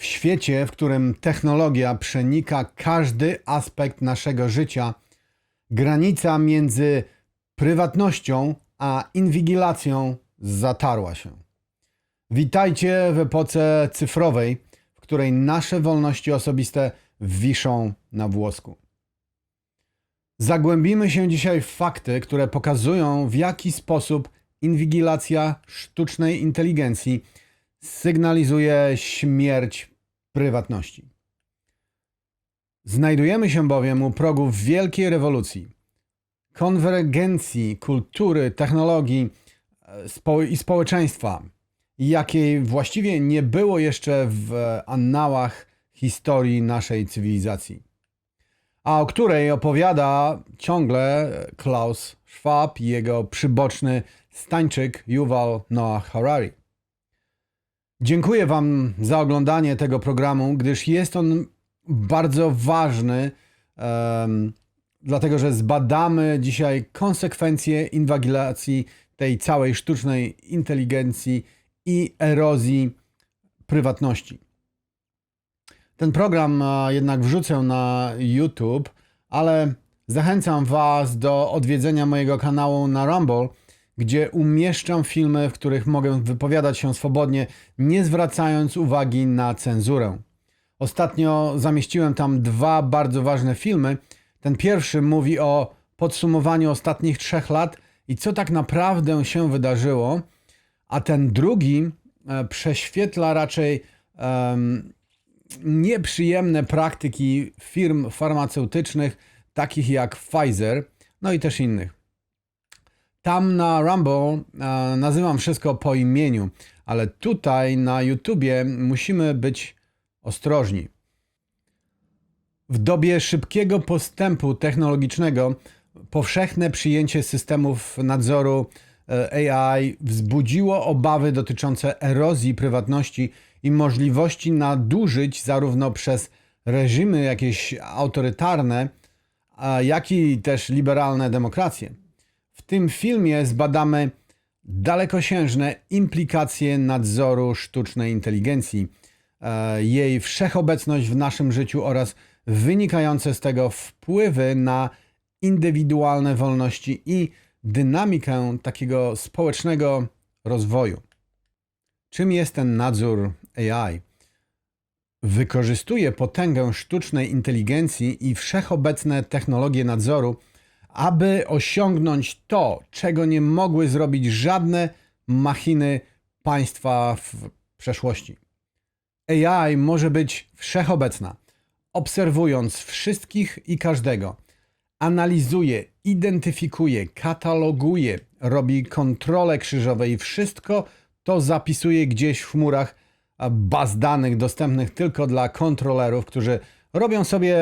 W świecie, w którym technologia przenika każdy aspekt naszego życia, granica między prywatnością a inwigilacją zatarła się. Witajcie w epoce cyfrowej, w której nasze wolności osobiste wiszą na włosku. Zagłębimy się dzisiaj w fakty, które pokazują, w jaki sposób inwigilacja sztucznej inteligencji sygnalizuje śmierć prywatności. Znajdujemy się bowiem u progu wielkiej rewolucji, konwergencji kultury, technologii e, spo- i społeczeństwa, jakiej właściwie nie było jeszcze w annałach historii naszej cywilizacji, a o której opowiada ciągle Klaus Schwab i jego przyboczny stańczyk Yuval Noah Harari. Dziękuję Wam za oglądanie tego programu, gdyż jest on bardzo ważny, em, dlatego że zbadamy dzisiaj konsekwencje inwigilacji tej całej sztucznej inteligencji i erozji prywatności. Ten program jednak wrzucę na YouTube, ale zachęcam Was do odwiedzenia mojego kanału na Rumble, gdzie umieszczam filmy, w których mogę wypowiadać się swobodnie, nie zwracając uwagi na cenzurę. Ostatnio zamieściłem tam dwa bardzo ważne filmy. Ten pierwszy mówi o podsumowaniu ostatnich trzech lat i co tak naprawdę się wydarzyło, a ten drugi e, prześwietla raczej em, nieprzyjemne praktyki firm farmaceutycznych, takich jak Pfizer, no i też innych. Tam na Rumble e, nazywam wszystko po imieniu, ale tutaj na YouTubie musimy być ostrożni. W dobie szybkiego postępu technologicznego powszechne przyjęcie systemów nadzoru e, AI wzbudziło obawy dotyczące erozji prywatności i możliwości nadużyć zarówno przez reżimy jakieś autorytarne, jak i też liberalne demokracje. W tym filmie zbadamy dalekosiężne implikacje nadzoru sztucznej inteligencji, e, jej wszechobecność w naszym życiu oraz wynikające z tego wpływy na indywidualne wolności i dynamikę takiego społecznego rozwoju. Czym jest ten nadzór AI? Wykorzystuje potęgę sztucznej inteligencji i wszechobecne technologie nadzoru, aby osiągnąć to, czego nie mogły zrobić żadne machiny państwa w przeszłości. AI może być wszechobecna, obserwując wszystkich i każdego. Analizuje, identyfikuje, kataloguje, robi kontrole krzyżowe i wszystko to zapisuje gdzieś w chmurach baz danych dostępnych tylko dla kontrolerów, którzy robią sobie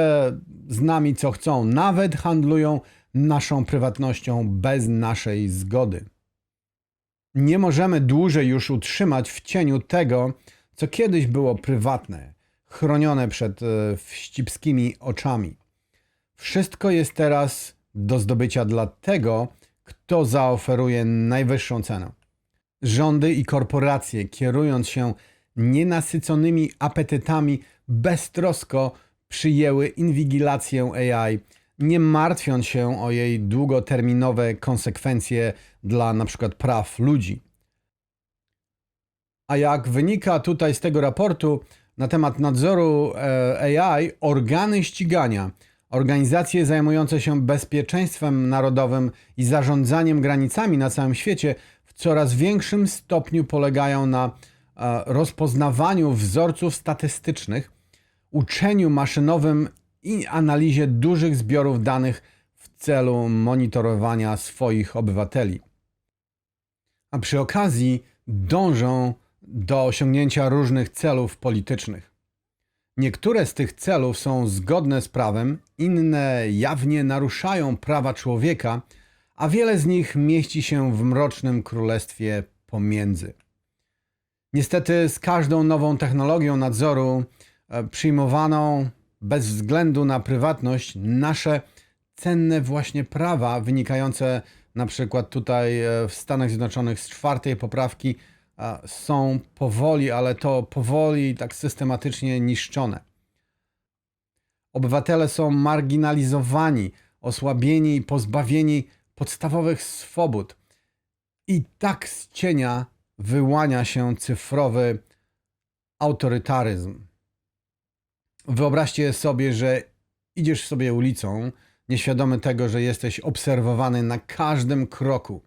z nami co chcą, nawet handlują naszą prywatnością bez naszej zgody. Nie możemy dłużej już utrzymać w cieniu tego, co kiedyś było prywatne, chronione przed e, wścibskimi oczami. Wszystko jest teraz do zdobycia dla tego, kto zaoferuje najwyższą cenę. Rządy i korporacje, kierując się nienasyconymi apetytami, beztrosko przyjęły inwigilację AI, nie martwiąc się o jej długoterminowe konsekwencje dla np. praw ludzi. A jak wynika tutaj z tego raportu na temat nadzoru e, AI, organy ścigania, organizacje zajmujące się bezpieczeństwem narodowym i zarządzaniem granicami na całym świecie w coraz większym stopniu polegają na e, rozpoznawaniu wzorców statystycznych, uczeniu maszynowym i analizie dużych zbiorów danych w celu monitorowania swoich obywateli. A przy okazji dążą do osiągnięcia różnych celów politycznych. Niektóre z tych celów są zgodne z prawem, inne jawnie naruszają prawa człowieka, a wiele z nich mieści się w mrocznym królestwie pomiędzy. Niestety, z każdą nową technologią nadzoru e, przyjmowaną bez względu na prywatność, nasze cenne właśnie prawa wynikające na przykład tutaj e, w Stanach Zjednoczonych z czwartej poprawki są powoli, ale to powoli tak systematycznie niszczone. Obywatele są marginalizowani, osłabieni i pozbawieni podstawowych swobód. I tak z cienia wyłania się cyfrowy autorytaryzm. Wyobraźcie sobie, że idziesz sobie ulicą, nieświadomy tego, że jesteś obserwowany na każdym kroku.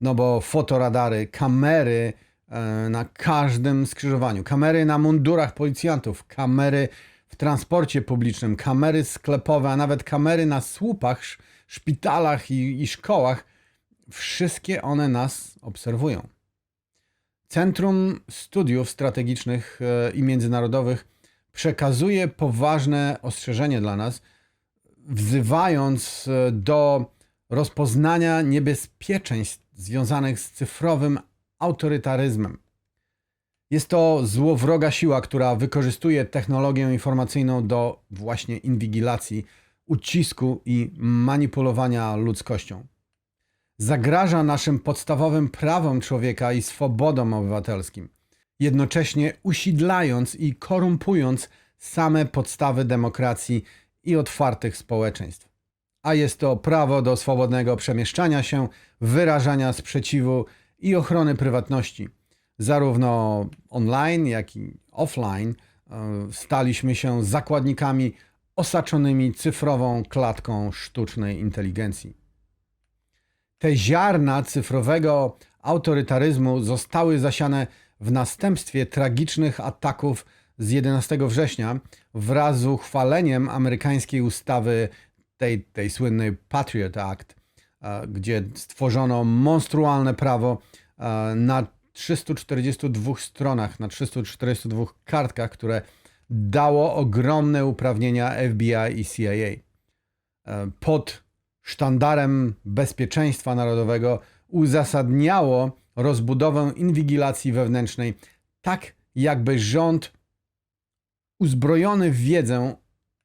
No bo fotoradary, kamery e, na każdym skrzyżowaniu, kamery na mundurach policjantów, kamery w transporcie publicznym, kamery sklepowe, a nawet kamery na słupach, sz- szpitalach i, i szkołach. Wszystkie one nas obserwują. Centrum Studiów Strategicznych e, i Międzynarodowych przekazuje poważne ostrzeżenie dla nas, wzywając e, do rozpoznania niebezpieczeństw związanych z cyfrowym autorytaryzmem. Jest to złowroga siła, która wykorzystuje technologię informacyjną do właśnie inwigilacji, ucisku i manipulowania ludzkością. Zagraża naszym podstawowym prawom człowieka i swobodom obywatelskim, jednocześnie usidlając i korumpując same podstawy demokracji i otwartych społeczeństw. A jest to prawo do swobodnego przemieszczania się, wyrażania sprzeciwu i ochrony prywatności. Zarówno online, jak i offline e, staliśmy się zakładnikami osaczonymi cyfrową klatką sztucznej inteligencji. Te ziarna cyfrowego autorytaryzmu zostały zasiane w następstwie tragicznych ataków z 11 września wraz z uchwaleniem amerykańskiej ustawy, tej, tej słynnej Patriot Act, e, gdzie stworzono monstrualne prawo e, na 342 stronach, na 342 kartkach, które dało ogromne uprawnienia FBI i CIA. E, Pod sztandarem bezpieczeństwa narodowego uzasadniało rozbudowę inwigilacji wewnętrznej, tak jakby rząd uzbrojony w wiedzę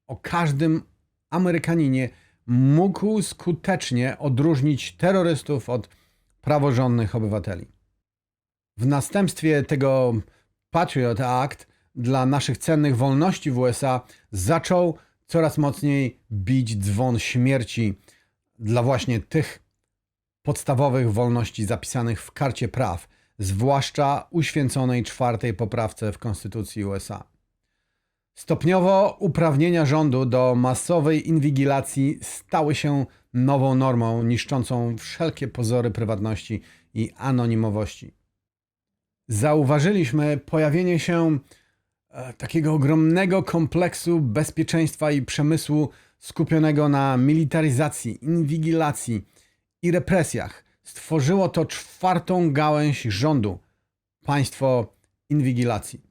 o każdym Amerykaninie mógł skutecznie odróżnić terrorystów od praworządnych obywateli. W następstwie tego Patriot Act dla naszych cennych wolności w USA zaczął coraz mocniej bić dzwon śmierci dla właśnie tych podstawowych wolności zapisanych w Karcie Praw, zwłaszcza uświęconej czwartej poprawce w Konstytucji USA. Stopniowo uprawnienia rządu do masowej inwigilacji stały się nową normą, niszczącą wszelkie pozory prywatności i anonimowości. Zauważyliśmy pojawienie się e, takiego ogromnego kompleksu bezpieczeństwa i przemysłu skupionego na militaryzacji, inwigilacji i represjach. Stworzyło to czwartą gałęź rządu państwo inwigilacji.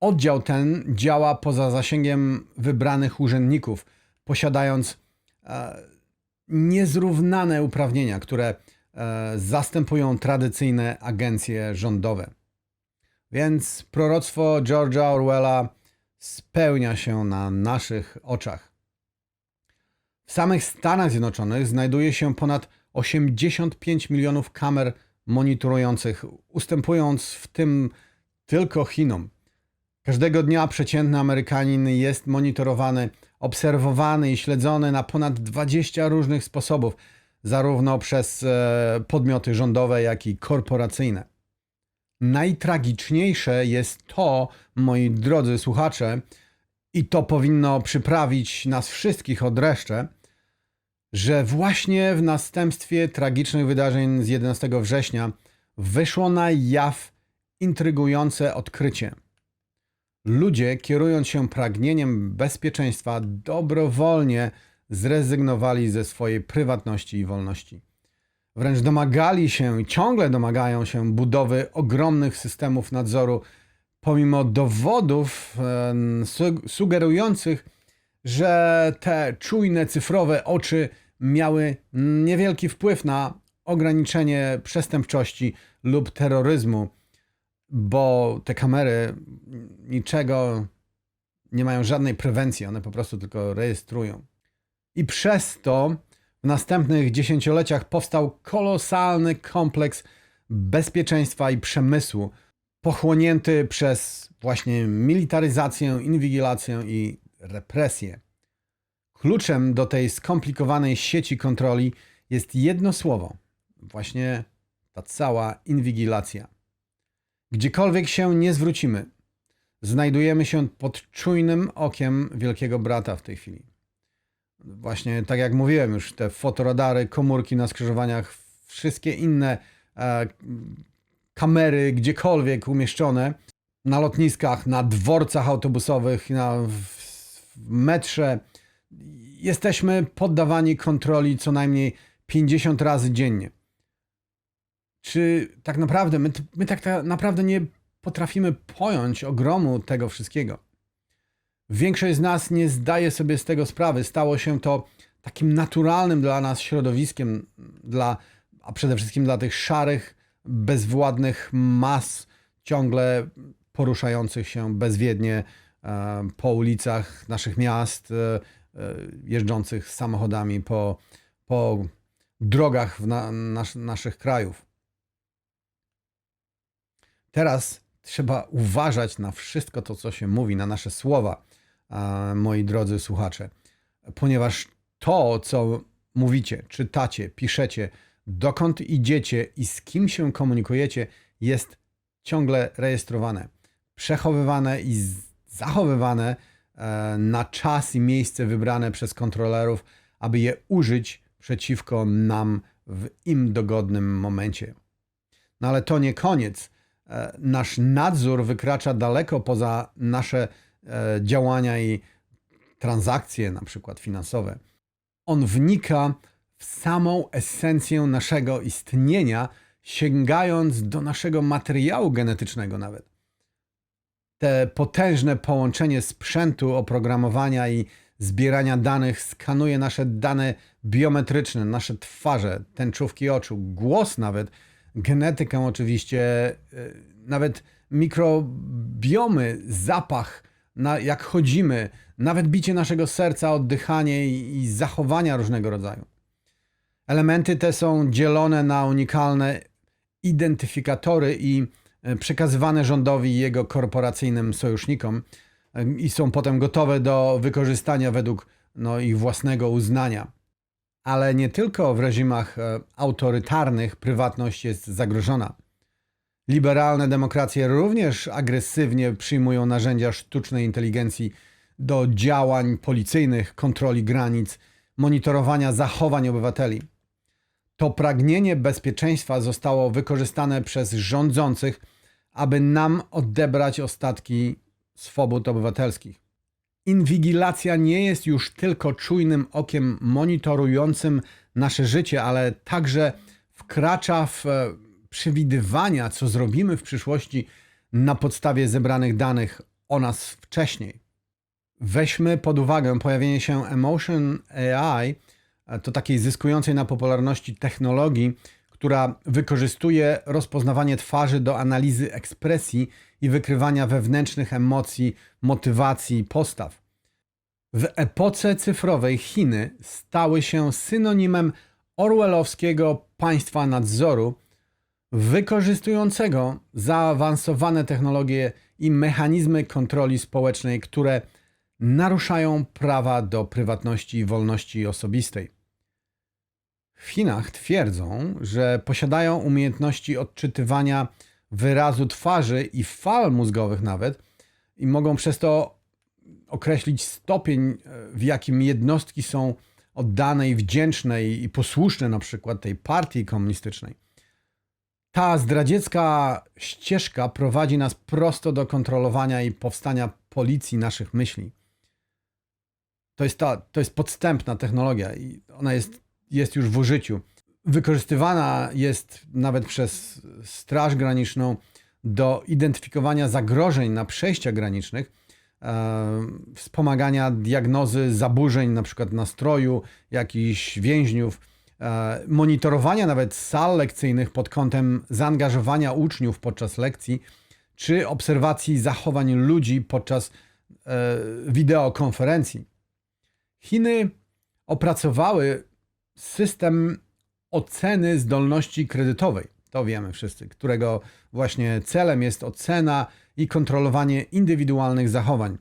Oddział ten działa poza zasięgiem wybranych urzędników, posiadając e, niezrównane uprawnienia, które e, zastępują tradycyjne agencje rządowe. Więc proroctwo George'a Orwella spełnia się na naszych oczach. W samych Stanach Zjednoczonych znajduje się ponad 85 milionów kamer monitorujących, ustępując w tym tylko Chinom. Każdego dnia przeciętny Amerykanin jest monitorowany, obserwowany i śledzony na ponad 20 różnych sposobów, zarówno przez e, podmioty rządowe, jak i korporacyjne. Najtragiczniejsze jest to, moi drodzy słuchacze, i to powinno przyprawić nas wszystkich od reszty, że właśnie w następstwie tragicznych wydarzeń z 11 września wyszło na jaw intrygujące odkrycie. Ludzie, kierując się pragnieniem bezpieczeństwa, dobrowolnie zrezygnowali ze swojej prywatności i wolności. Wręcz domagali się i ciągle domagają się budowy ogromnych systemów nadzoru, pomimo dowodów e, su- sugerujących, że te czujne cyfrowe oczy miały niewielki wpływ na ograniczenie przestępczości lub terroryzmu, bo te kamery niczego nie mają żadnej prewencji, one po prostu tylko rejestrują. I przez to w następnych dziesięcioleciach powstał kolosalny kompleks bezpieczeństwa i przemysłu, pochłonięty przez właśnie militaryzację, inwigilację i represję. Kluczem do tej skomplikowanej sieci kontroli jest jedno słowo właśnie ta cała inwigilacja. Gdziekolwiek się nie zwrócimy, znajdujemy się pod czujnym okiem Wielkiego Brata w tej chwili. Właśnie tak jak mówiłem już, te fotoradary, komórki na skrzyżowaniach, wszystkie inne e, kamery gdziekolwiek umieszczone, na lotniskach, na dworcach autobusowych, na, w, w metrze. Jesteśmy poddawani kontroli co najmniej 50 razy dziennie. Czy tak naprawdę my, my tak ta- naprawdę nie potrafimy pojąć ogromu tego wszystkiego? Większość z nas nie zdaje sobie z tego sprawy. Stało się to takim naturalnym dla nas środowiskiem, dla, a przede wszystkim dla tych szarych, bezwładnych mas ciągle poruszających się bezwiednie po ulicach naszych miast, e, e, jeżdżących samochodami po, po drogach na, nas, naszych krajów. Teraz trzeba uważać na wszystko to, co się mówi, na nasze słowa, moi drodzy słuchacze, ponieważ to, co mówicie, czytacie, piszecie, dokąd idziecie i z kim się komunikujecie, jest ciągle rejestrowane, przechowywane i zachowywane e, na czas i miejsce wybrane przez kontrolerów, aby je użyć przeciwko nam w im dogodnym momencie. No ale to nie koniec. E, Nasz nadzór wykracza daleko poza nasze e, działania i transakcje, na przykład finansowe. On wnika w samą esencję naszego istnienia, sięgając do naszego materiału genetycznego nawet. Te potężne połączenie sprzętu, oprogramowania i zbierania danych skanuje nasze dane biometryczne, nasze twarze, tęczówki oczu, głos nawet, genetykę oczywiście, e, nawet mikrobiomy, zapach, na, jak chodzimy, nawet bicie naszego serca, oddychanie i, i zachowania różnego rodzaju. Elementy te są dzielone na unikalne identyfikatory i przekazywane rządowi i jego korporacyjnym sojusznikom e, i są potem gotowe do wykorzystania według no, ich własnego uznania. Ale nie tylko w reżimach e, autorytarnych prywatność jest zagrożona. Liberalne demokracje również agresywnie przyjmują narzędzia sztucznej inteligencji do działań policyjnych, kontroli granic, monitorowania zachowań obywateli. To pragnienie bezpieczeństwa zostało wykorzystane przez rządzących, aby nam odebrać ostatki swobód obywatelskich. Inwigilacja nie jest już tylko czujnym okiem monitorującym nasze życie, ale także wkracza w e, przewidywania, co zrobimy w przyszłości na podstawie zebranych danych o nas wcześniej. Weźmy pod uwagę pojawienie się Emotion AI, e, to takiej zyskującej na popularności technologii, która wykorzystuje rozpoznawanie twarzy do analizy ekspresji i wykrywania wewnętrznych emocji, motywacji i postaw. W epoce cyfrowej Chiny stały się synonimem orwellowskiego państwa nadzoru, wykorzystującego zaawansowane technologie i mechanizmy kontroli społecznej, które naruszają prawa do prywatności i wolności osobistej. W Chinach twierdzą, że posiadają umiejętności odczytywania wyrazu twarzy i fal mózgowych nawet i mogą przez to określić stopień, e, w jakim jednostki są oddane i wdzięczne i posłuszne na przykład tej partii komunistycznej. Ta zdradziecka ścieżka prowadzi nas prosto do kontrolowania i powstania policji naszych myśli. To jest, ta, to jest podstępna technologia i ona jest, jest już w użyciu. Wykorzystywana jest nawet przez Straż Graniczną do identyfikowania zagrożeń na przejściach granicznych, e, wspomagania diagnozy zaburzeń, na przykład nastroju jakichś więźniów, e, monitorowania nawet sal lekcyjnych pod kątem zaangażowania uczniów podczas lekcji, czy obserwacji zachowań ludzi podczas e, wideokonferencji. Chiny opracowały system oceny zdolności kredytowej, to wiemy wszyscy, którego właśnie celem jest ocena i kontrolowanie indywidualnych zachowań.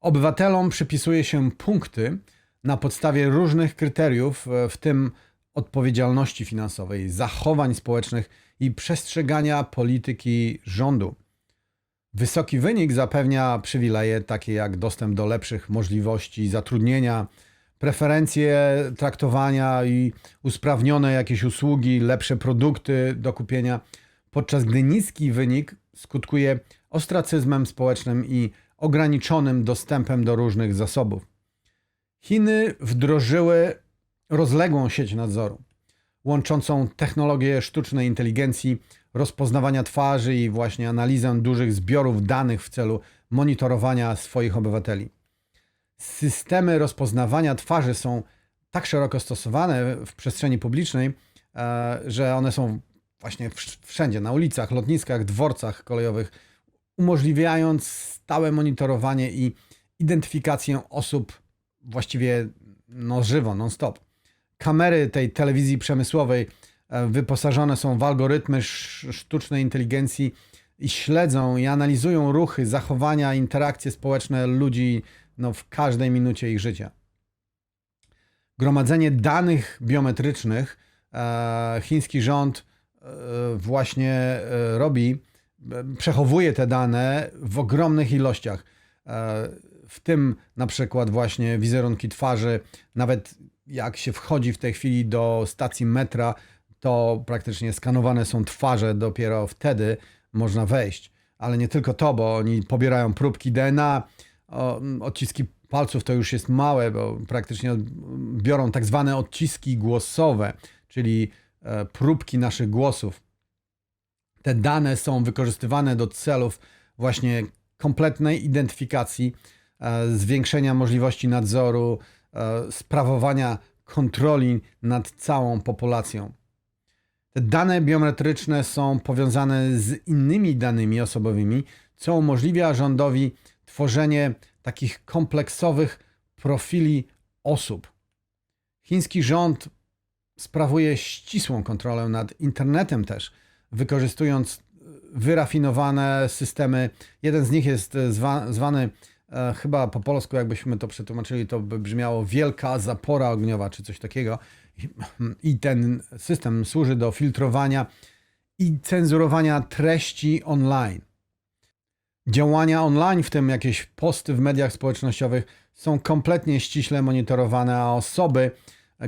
Obywatelom przypisuje się punkty na podstawie różnych kryteriów, e, w tym odpowiedzialności finansowej, zachowań społecznych i przestrzegania polityki rządu. Wysoki wynik zapewnia przywileje takie jak dostęp do lepszych możliwości zatrudnienia, preferencje traktowania i usprawnione jakieś usługi, lepsze produkty do kupienia, podczas gdy niski wynik skutkuje ostracyzmem społecznym i ograniczonym dostępem do różnych zasobów. Chiny wdrożyły rozległą sieć nadzoru, łączącą technologię sztucznej inteligencji, rozpoznawania twarzy i właśnie analizę dużych zbiorów danych w celu monitorowania swoich obywateli. Systemy rozpoznawania twarzy są tak szeroko stosowane w przestrzeni publicznej, e, że one są właśnie wszędzie, na ulicach, lotniskach, dworcach kolejowych, umożliwiając stałe monitorowanie i identyfikację osób właściwie no żywo, non-stop. Kamery tej telewizji przemysłowej e, wyposażone są w algorytmy sztucznej inteligencji i śledzą i analizują ruchy, zachowania, interakcje społeczne ludzi no, w każdej minucie ich życia. Gromadzenie danych biometrycznych e, chiński rząd e, właśnie robi, przechowuje te dane w ogromnych ilościach w tym na przykład właśnie wizerunki twarzy, nawet jak się wchodzi w tej chwili do stacji metra, to praktycznie skanowane są twarze, dopiero wtedy można wejść. Ale nie tylko to, bo oni pobierają próbki DNA, odciski palców to już jest małe, bo praktycznie biorą tak zwane odciski głosowe, czyli e, próbki naszych głosów. Te dane są wykorzystywane do celów właśnie kompletnej identyfikacji E, zwiększenia możliwości nadzoru, e, sprawowania kontroli nad całą populacją. Te dane biometryczne są powiązane z innymi danymi osobowymi, co umożliwia rządowi tworzenie takich kompleksowych profili osób. Chiński rząd sprawuje ścisłą kontrolę nad internetem też, wykorzystując wyrafinowane systemy. Jeden z nich jest zwa, zwany E, chyba po polsku, jakbyśmy to przetłumaczyli, to by brzmiało wielka zapora ogniowa czy coś takiego. I ten system służy do filtrowania i cenzurowania treści online. Działania online, w tym jakieś posty w mediach społecznościowych, są kompletnie ściśle monitorowane, a osoby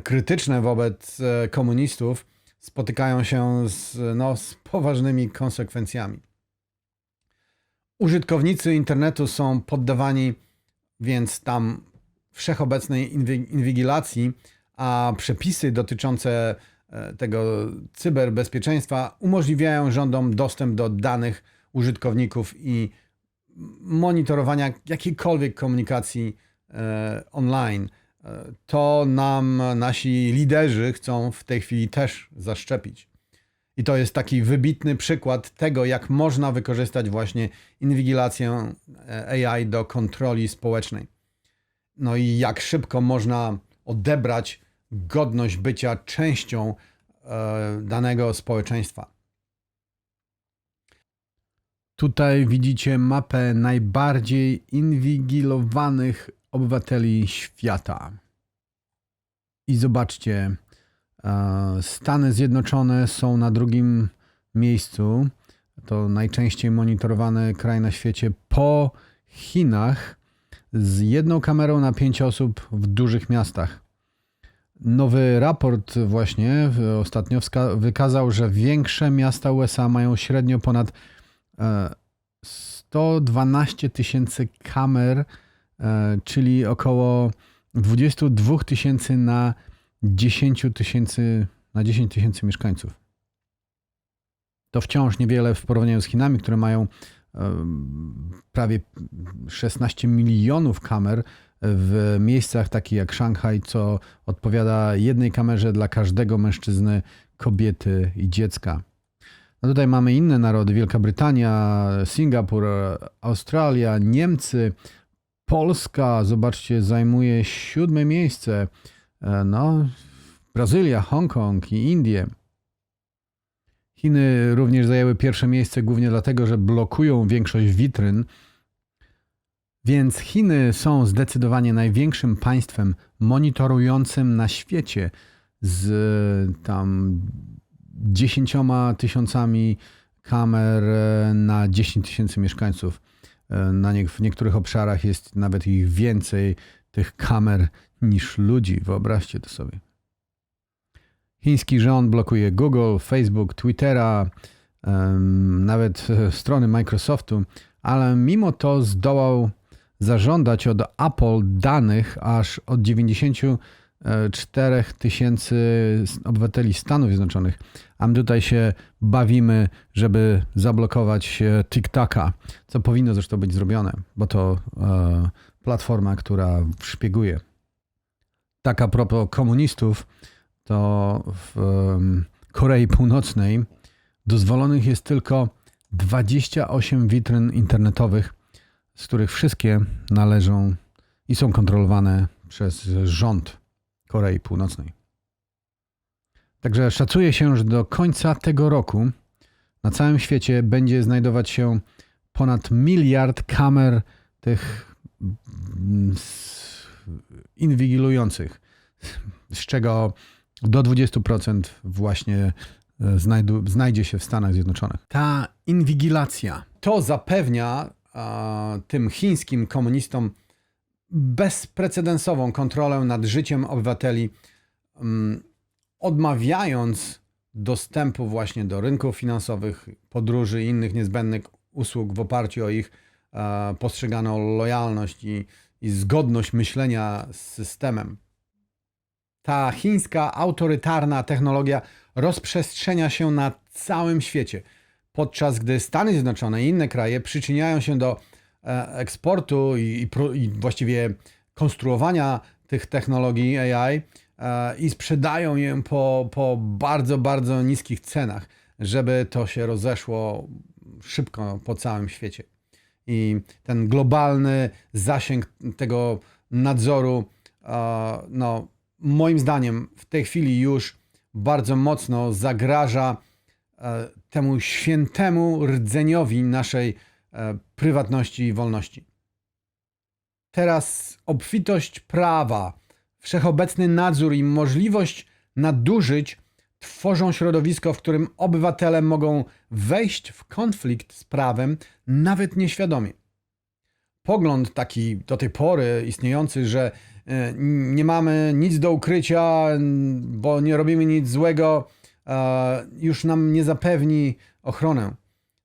krytyczne wobec e, komunistów spotykają się z, no, z poważnymi konsekwencjami. Użytkownicy internetu są poddawani więc tam wszechobecnej inwigilacji, a przepisy dotyczące e, tego cyberbezpieczeństwa umożliwiają rządom dostęp do danych użytkowników i monitorowania jakiejkolwiek komunikacji e, online. E, to nam nasi liderzy chcą w tej chwili też zaszczepić. I to jest taki wybitny przykład tego, jak można wykorzystać właśnie inwigilację e, AI do kontroli społecznej. No i jak szybko można odebrać godność bycia częścią danego społeczeństwa. Tutaj widzicie mapę najbardziej inwigilowanych obywateli świata. I zobaczcie, Stany Zjednoczone są na drugim miejscu. To najczęściej monitorowany kraj na świecie po Chinach z jedną kamerą na pięć osób w dużych miastach. Nowy raport właśnie ostatnio wykazał, że większe miasta USA mają średnio ponad 112 e, tysięcy kamer, e, czyli około 22 tysięcy na 10 tysięcy na 10 tysięcy mieszkańców. To wciąż niewiele w porównaniu z Chinami, które mają prawie 16 milionów kamer w miejscach takich jak Szanghaj, co odpowiada jednej kamerze dla każdego mężczyzny, kobiety i dziecka. No tutaj mamy inne narody: Wielka Brytania, Singapur, Australia, Niemcy, Polska. Zobaczcie, zajmuje siódme miejsce E, no, Brazylia, Hongkong i Indie. Chiny również zajęły pierwsze miejsce głównie dlatego, że blokują większość witryn, więc Chiny są zdecydowanie największym państwem monitorującym na świecie z tam dziesięcioma tysiącami kamer e, na 10 tysięcy mieszkańców. E, Na nie, w niektórych obszarach jest nawet ich więcej tych kamer niż ludzi. Wyobraźcie to sobie. Chiński rząd blokuje Google, Facebook, Twittera, nawet e, strony Microsoftu, ale mimo to zdołał zażądać od Apple danych aż od 94 tysięcy obywateli Stanów Zjednoczonych. A my tutaj się bawimy, żeby zablokować e, TikToka, co powinno zresztą być zrobione, bo to e, platforma, która szpieguje. Tak a propos komunistów, to w em, Korei Północnej dozwolonych jest tylko 28 witryn internetowych, z których wszystkie należą i są kontrolowane przez rząd Korei Północnej. Także szacuje się, że do końca tego roku na całym świecie będzie znajdować się ponad miliard kamer tych mm, inwigilujących, z czego do 20% właśnie e, znajdzie się w Stanach Zjednoczonych. Ta inwigilacja to zapewnia a, tym chińskim komunistom bezprecedensową kontrolę nad życiem obywateli, mm, odmawiając dostępu właśnie do rynków finansowych, podróży i innych niezbędnych usług w oparciu o ich e, postrzeganą lojalność i, i zgodność myślenia z systemem. Ta chińska autorytarna technologia rozprzestrzenia się na całym świecie, podczas gdy Stany Zjednoczone i inne kraje przyczyniają się do eksportu i, i, i właściwie konstruowania tych technologii AI e, i sprzedają je po, po bardzo, bardzo niskich cenach, żeby to się rozeszło szybko po całym świecie. I ten globalny zasięg tego nadzoru, e, no, moim zdaniem, w tej chwili już bardzo mocno zagraża e, temu świętemu rdzeniowi naszej e, prywatności i wolności. Teraz obfitość prawa, wszechobecny nadzór i możliwość nadużyć tworzą środowisko, w którym obywatele mogą wejść w konflikt z prawem nawet nieświadomie. Pogląd taki do tej pory istniejący, że e, nie mamy nic do ukrycia, bo nie robimy nic złego, e, już nam nie zapewni ochronę.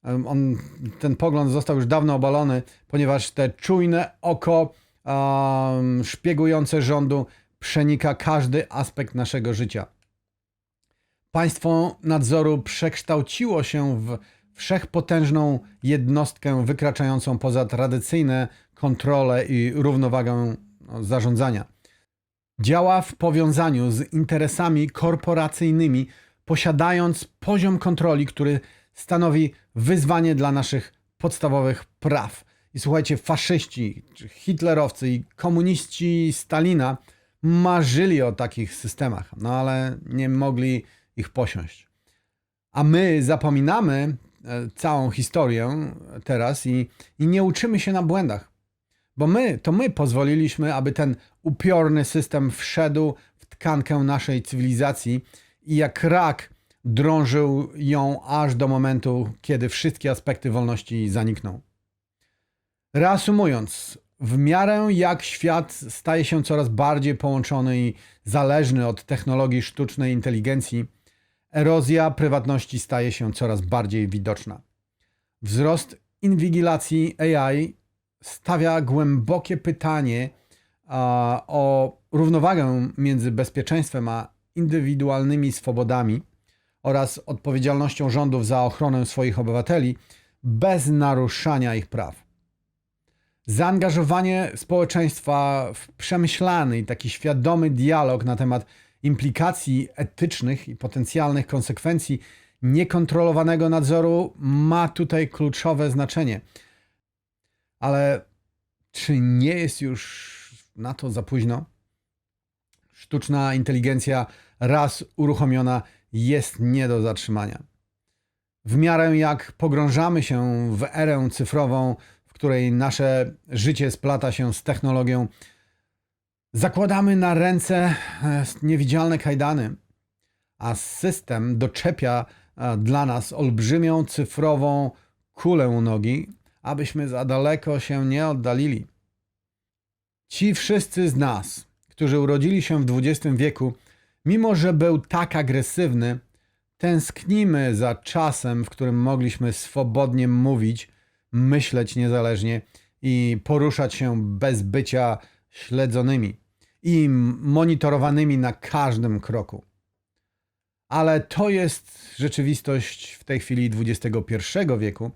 On, ten pogląd został już dawno obalony, ponieważ te czujne oko em, szpiegujące rządu przenika każdy aspekt naszego życia. Państwo nadzoru przekształciło się w wszechpotężną jednostkę wykraczającą poza tradycyjne kontrole i równowagę no, zarządzania. Działa w powiązaniu z interesami korporacyjnymi, posiadając poziom kontroli, który stanowi wyzwanie dla naszych podstawowych praw. I słuchajcie, faszyści, hitlerowcy i komuniści Stalina marzyli o takich systemach, no ale nie mogli ich posiąść. A my zapominamy e, całą historię teraz i, i nie uczymy się na błędach. Bo my, to my pozwoliliśmy, aby ten upiorny system wszedł w tkankę naszej cywilizacji i jak rak drążył ją aż do momentu, kiedy wszystkie aspekty wolności zanikną. Reasumując, w miarę jak świat staje się coraz bardziej połączony i zależny od technologii sztucznej inteligencji, erozja prywatności staje się coraz bardziej widoczna. Wzrost inwigilacji AI stawia głębokie pytanie o równowagę między bezpieczeństwem a indywidualnymi swobodami oraz odpowiedzialnością rządów za ochronę swoich obywateli bez naruszania ich praw. Zaangażowanie społeczeństwa w przemyślany i taki świadomy dialog na temat implikacji etycznych i potencjalnych konsekwencji niekontrolowanego nadzoru ma tutaj kluczowe znaczenie. Ale czy nie jest już na to za późno? Sztuczna inteligencja raz uruchomiona jest nie do zatrzymania. W miarę jak pogrążamy się w erę cyfrową, w której nasze życie splata się z technologią, zakładamy na ręce e, niewidzialne kajdany, a system doczepia e, dla nas olbrzymią cyfrową kulę u nogi, abyśmy za daleko się nie oddalili. Ci wszyscy z nas, którzy urodzili się w XX wieku, mimo że był tak agresywny, tęsknimy za czasem, w którym mogliśmy swobodnie mówić, myśleć niezależnie i poruszać się bez bycia śledzonymi i monitorowanymi na każdym kroku. Ale to jest rzeczywistość w tej chwili XXI wieku,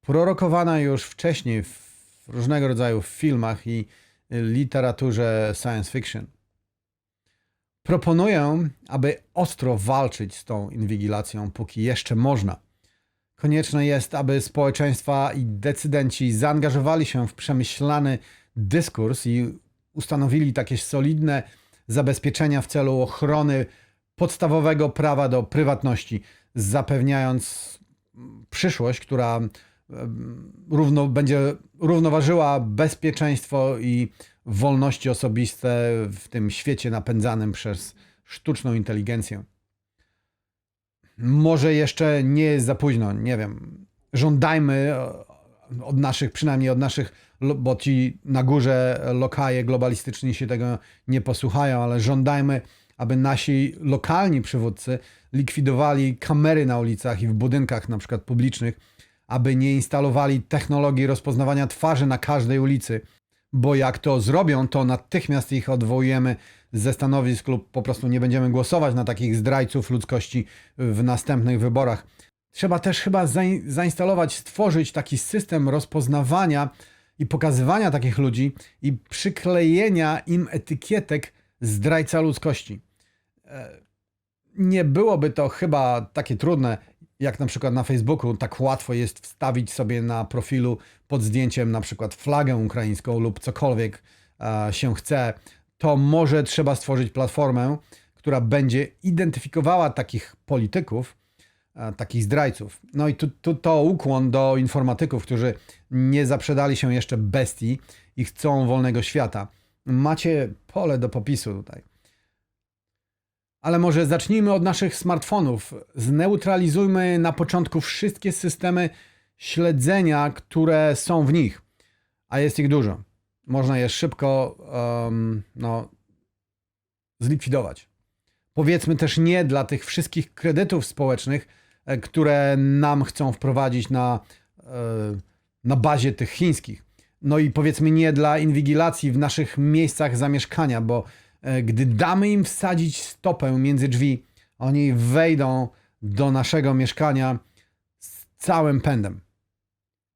prorokowana już wcześniej w różnego rodzaju filmach i literaturze science fiction. Proponuję, aby ostro walczyć z tą inwigilacją, póki jeszcze można. Konieczne jest, aby społeczeństwa i decydenci zaangażowali się w przemyślany dyskurs i ustanowili takie solidne zabezpieczenia w celu ochrony podstawowego prawa do prywatności, zapewniając przyszłość, która równo, będzie równoważyła bezpieczeństwo i wolności osobiste w tym świecie napędzanym przez sztuczną inteligencję. Może jeszcze nie jest za późno, nie wiem. Żądajmy od naszych, przynajmniej od naszych, bo ci na górze lokaje globalistyczni się tego nie posłuchają, ale żądajmy, aby nasi lokalni przywódcy likwidowali kamery na ulicach i w budynkach, na przykład publicznych, aby nie instalowali technologii rozpoznawania twarzy na każdej ulicy, bo jak to zrobią, to natychmiast ich odwołujemy ze stanowisk lub po prostu nie będziemy głosować na takich zdrajców ludzkości w następnych wyborach. Trzeba też chyba zainstalować, stworzyć taki system rozpoznawania i pokazywania takich ludzi i przyklejenia im etykietek zdrajca ludzkości. E, nie byłoby to chyba takie trudne, jak na przykład na Facebooku, tak łatwo jest wstawić sobie na profilu pod zdjęciem na przykład flagę ukraińską lub cokolwiek e, się chce, to może trzeba stworzyć platformę, która będzie identyfikowała takich polityków, e, takich zdrajców. No i tu, tu to ukłon do informatyków, którzy nie zaprzedali się jeszcze bestii i chcą wolnego świata. Macie pole do popisu tutaj. Ale może zacznijmy od naszych smartfonów. Zneutralizujmy na początku wszystkie systemy śledzenia, które są w nich, a jest ich dużo. Można je szybko um, no, zlikwidować. Powiedzmy też nie dla tych wszystkich kredytów społecznych, e, które nam chcą wprowadzić na, e, na bazie tych chińskich. No i powiedzmy nie dla inwigilacji w naszych miejscach zamieszkania, bo gdy damy im wsadzić stopę między drzwi, oni wejdą do naszego mieszkania z całym pędem.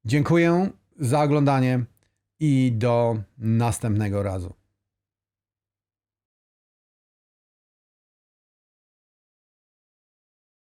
Dziękuję za oglądanie i do następnego razu.